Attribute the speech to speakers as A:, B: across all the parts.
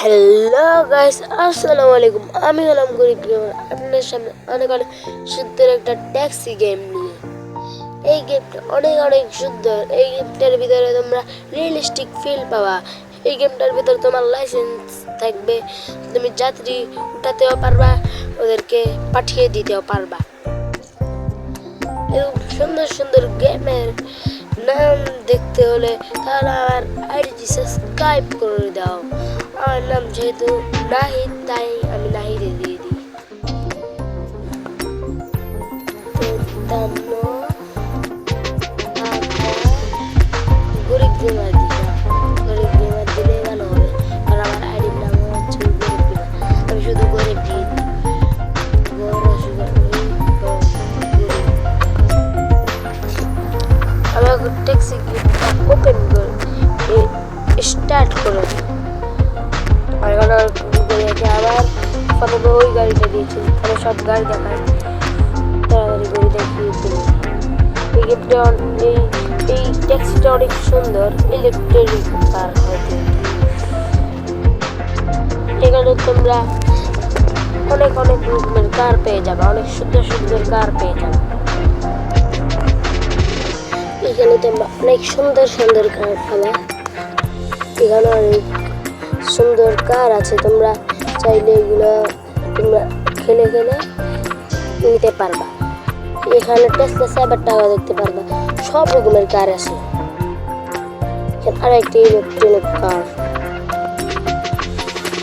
A: Hello guys আসসালামু আলাইকুম। আমি হলাম গরিব গেমার আপনাদের সামনে অনেক অনেক সুন্দর একটা ট্যাক্সি গেম নিয়ে। এই গেমটা অনেক অনেক সুন্দর। এই গেমটার ভিতরে তোমরা রিয়েলিস্টিক ফিল পাবা। এই গেমটার ভিতরে তোমার লাইসেন্স থাকবে। তুমি যাত্রী উঠাতেও পারবা, ওদেরকে পাঠিয়ে দিতেও পারবা। এরকম সুন্দর সুন্দর গেমের নাম দেখতে হলে তাহলে আমার আইডি সাবস্ক্রাইব করে দাও। আমার নাম যেহেতু নাহিদ তাই আমি নাহিদে প্রথমে ওই গাড়িটা দিয়েছি। আমি সব গাড়ি দেখাই তাড়াতাড়ি করে দেখিয়ে দিই। এই গেমটা এই এই ট্যাক্সিটা অনেক সুন্দর। ইলেকট্রিক কার হয়তো। এখানে তোমরা অনেক অনেক রকমের কার পেয়ে যাবে। অনেক সুন্দর সুন্দর কার পেয়ে যাবে। এখানে তোমরা অনেক সুন্দর সুন্দর কার পাবা। এখানে অনেক সুন্দর কার আছে। তোমরা চাইলে এগুলো তোমরা খেলে খেলে নিতে পারবা। এখানে টেসলা সাইবার টাকা দেখতে পারবা। সব রকমের কার আছে। আর একটি ইলেকট্রনিক কার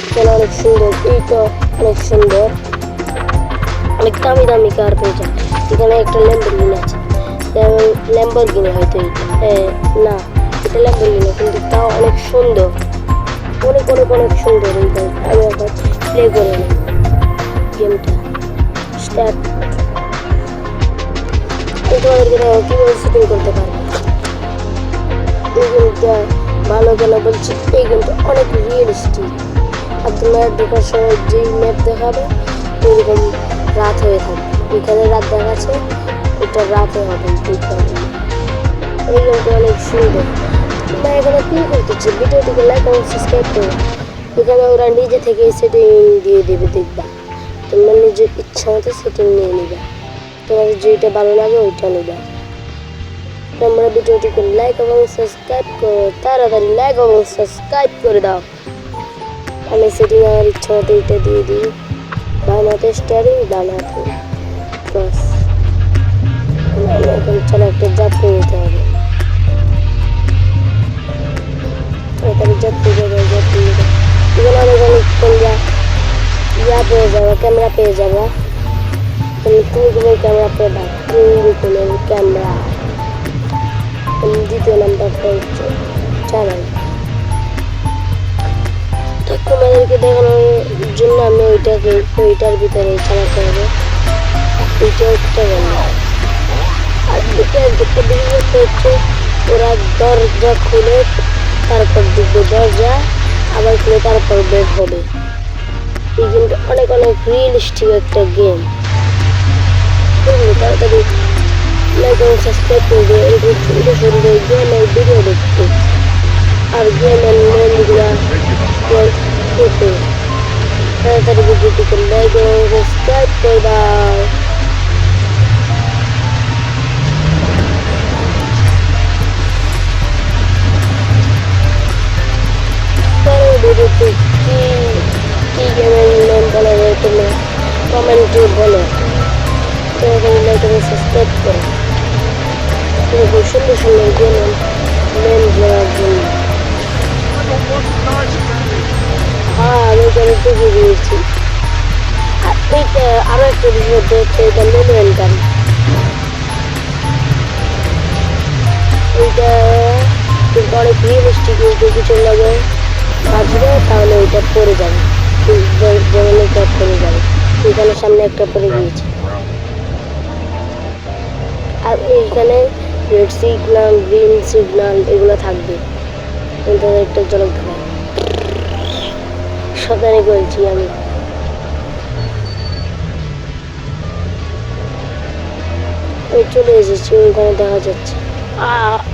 A: এখানে অনেক সুন্দর এইটা অনেক সুন্দর। অনেক দামি দামি কার পেয়ে এখানে একটা ল্যাম্বরগিনি আছে। ল্যাম্বরগিনি হয়তো না, এটা ল্যাম্বরগিনি কিন্তু তাও অনেক সুন্দর। অনেক অনেক অনেক সুন্দর এই গাড়িটা আমি প্লে করে নিই গেমটা স্টার্ট তোমাদেরকে কীভাবে শুটিং করতে পারবে এই গেমটা ভালো কেন বলছি, এই গেমটা অনেক রিয়েলিস্টিক আর তোমার ঢোকার সময় যেই ম্যাপ দেখাবে, ওইরকম রাত হয়ে থাকবে। এখানে রাত দেখাচ্ছে এটা রাতে হবে দেখতে হবে। এই গেমটা অনেক সুন্দর। তোমরা এখানে কি করতেছি? ভিডিওটিকে লাইক এবং সাবস্ক্রাইব করো। এখানে ওরা নিজে থেকে সেটিং দিয়ে দেবে, দেখবা। তোমরা নিজের ইচ্ছা মতো সেটিং নিয়ে নিবা। তোমাদের যেটা ভালো লাগে ওইটা নিবা। তোমরা ভিডিওটিকে লাইক এবং সাবস্ক্রাইব করো, তাড়াতাড়ি লাইক এবং সাবস্ক্রাইব করে দাও। আমি সেটিং আমার ইচ্ছা মতো এটা দিয়ে দিই। বাম হাতে স্টারিং ডান বাস এখন চলো একটা যাত্রী নিতে হবে। ক্যামেরা পেয়ে যাবে। ক্যামেরা তিন রকমের ক্যামেরা? দ্বিতীয় নাম্বারটা হচ্ছে চ্যানেল তো তোমাদেরকে দেখানোর জন্য আমি ওইটাকে ওইটার ভিতরে চালাতে হবে এইটা একটা আর একটা বিশেষত্ব হচ্ছে ওরা দরজা খুলে, তারপর ঢুকবে দরজা, আবার খুলে তারপর বের হবে। এই গেমটা অনেক অনেক রিয়েলিস্টিক একটা গেম তাড়াতাড়ি লাইক এবং সাবস্ক্রাইব করে দিও এরকম সুন্দর সুন্দর গেমের ভিডিও দেখতে। আর গেমের মেনগুলা করতে তাড়াতাড়ি ভিডিওটিকে লাইক এবং সাবস্ক্রাইব করে তাড়াতাড়ি লাইক এবং সাবস্ক্রাইব করো। এরকম সুন্দর সুন্দর গেমের নেম জানার জন্য। হ্যাঁ আমি এখানে দিয়েছি আর একটা বিষয় এটা মেনুয়াল গাড়ি। এইটা কিন্তু অনেক রিয়েলিস্টিক কিন্তু কিছু লাগে বাজবে, তাহলে ওইটা পড়ে যাবে। পড়ে যাবে। এখানে সামনে একটা পড়ে গিয়েছে। আর এইখানে রেড সিগন্যাল গ্রিন সিগন্যাল এগুলো থাকবে। কিন্তু একটা জলক দেখায় সাবধানে বলছি আমি। ওই চলে এসেছি, ওইখানে দেখা যাচ্ছে।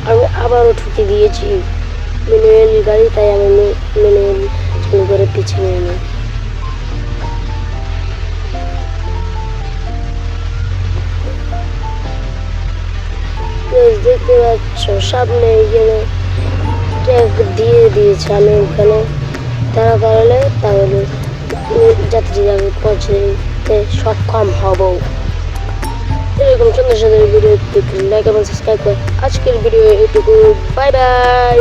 A: আমি আবারও ঠুকে দিয়েছি। ম্যানুয়াল গাড়ি, তাই আমি ম্যানুয়াল সব সামনে গেলে ট্যাগ দিয়ে দিয়েছে আমি ওখানে। তারা কারণে তাহলে যাত্রী যাবে পৌঁছতে সক্ষম হব। এরকম সুন্দর সুন্দর ভিডিও লাইক এবং সাবস্ক্রাইব করে। আজকের ভিডিও এটুকু। Bye bye